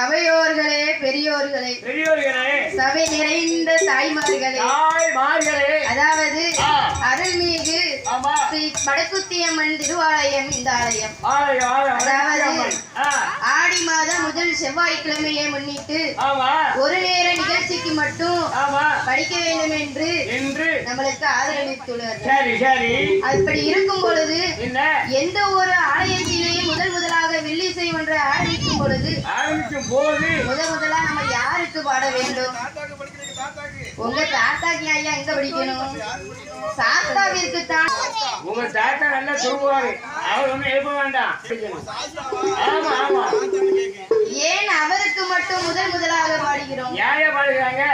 சபையோர்களே பெரியோர்களே. பெரியோர்களே. சபை நிறைந்த தாய்மார்களே. தாய்மார்களே. அதாவது. அருள்மிகு ஸ்ரீ படக்குத்தியம்மன் திருவாலயம் இந்த ஆலயம். அதாவது ஆடி மாதம் முதல் செவ்வாய்க்கிழமையை முன்னிட்டு ஒரு நேர நிகழ்ச்சிக்கு மட்டும் படிக்க வேண்டும் என்று என்று நம்மளுக்கு சரி அப்படி இருக்கும் பொழுது எந்த ஒரு ஆரம்பிக்கும் போது முதல் முதலா நம்ம யாருக்கு பாட வேண்டும்? உங்க தாத்தாக்கு ஐயா எங்க படிக்கணும்? சாஸ்தாவிற்கு தான் உங்க தாத்தா நல்லா தூங்குவாரு. அவர் ஒண்ணும் எழுப்ப வேண்டாம். ஆமா ஆமா. ஏன் அவருக்கு மட்டும் முதல் முதலாக பாடுகிறோம்? யாரையா பாடுகிறாங்க?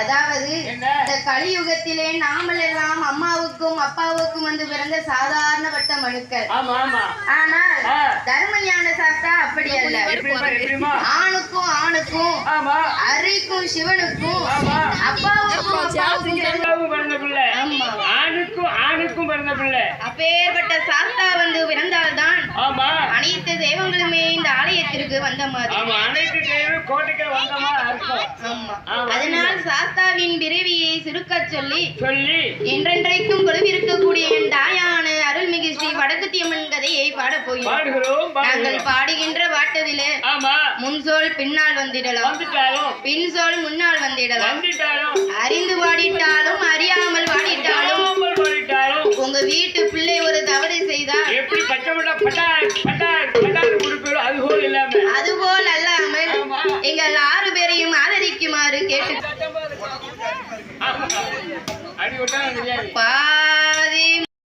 அதாவது இந்த கலியுகத்திலே நாமல் எல்லாம் அம்மாவுக்கும் அப்பாவுக்கும் வந்து பிறந்த சாதாரணப்பட்ட மனுக்கள். ஆமா ஆ. தர்மஞான சாஸ்தா அப்படி அல்ல. ஆணுக்கும் ஆணுக்கும் ஆமா. அரிக்கும் சிவனுக்கும் ஆமா. அப்பாவுக்கும் அப்பாவுக்கும் பிறந்த- பிள்ளை. ஆமா. ஆணுக்கும் ஆணுக்கும் பிறந்த பிள்ளை. அப்பேற்பட்ட சாஸ்தா வந்து பிறந்தால்தான் ஆமா. அனைத்து தெய்வங்களுமே இந்த ஆலயத்திற்கு வந்த மாதிரி ஆமா அனைத்து தேவையும் கோட்டைக்கு வந்தமா அர்த்தம். ஆமா. ஆமா. அதனால் சாஸ்தாவின் பிறவியை சுருக்கச் சொல்லி சொல்லி என்றென்றைக்கும் கொலுவிருக்கக்கூடிய என் தாயான வடக்குத்தியம்மன் கதையை பாடப் போகிறோம். நாங்கள் பாடுகின்ற பாட்டதிலே முன்சோல் பின்னால் வந்திடலாம். பின்சோல் முன்னால் வந்திடலாம். அறிந்து பாடிட்டாலும் அறியாமல் பாடிட்டாலும் உங்க வீட்டு பிள்ளை ஒரு தவறு செய்தால் எப்படி அதுபோல் அல்லாமல். எங்கள் ஆறு பேரையும் ஆதரிக்குமாறு கேட்டு ஆமா.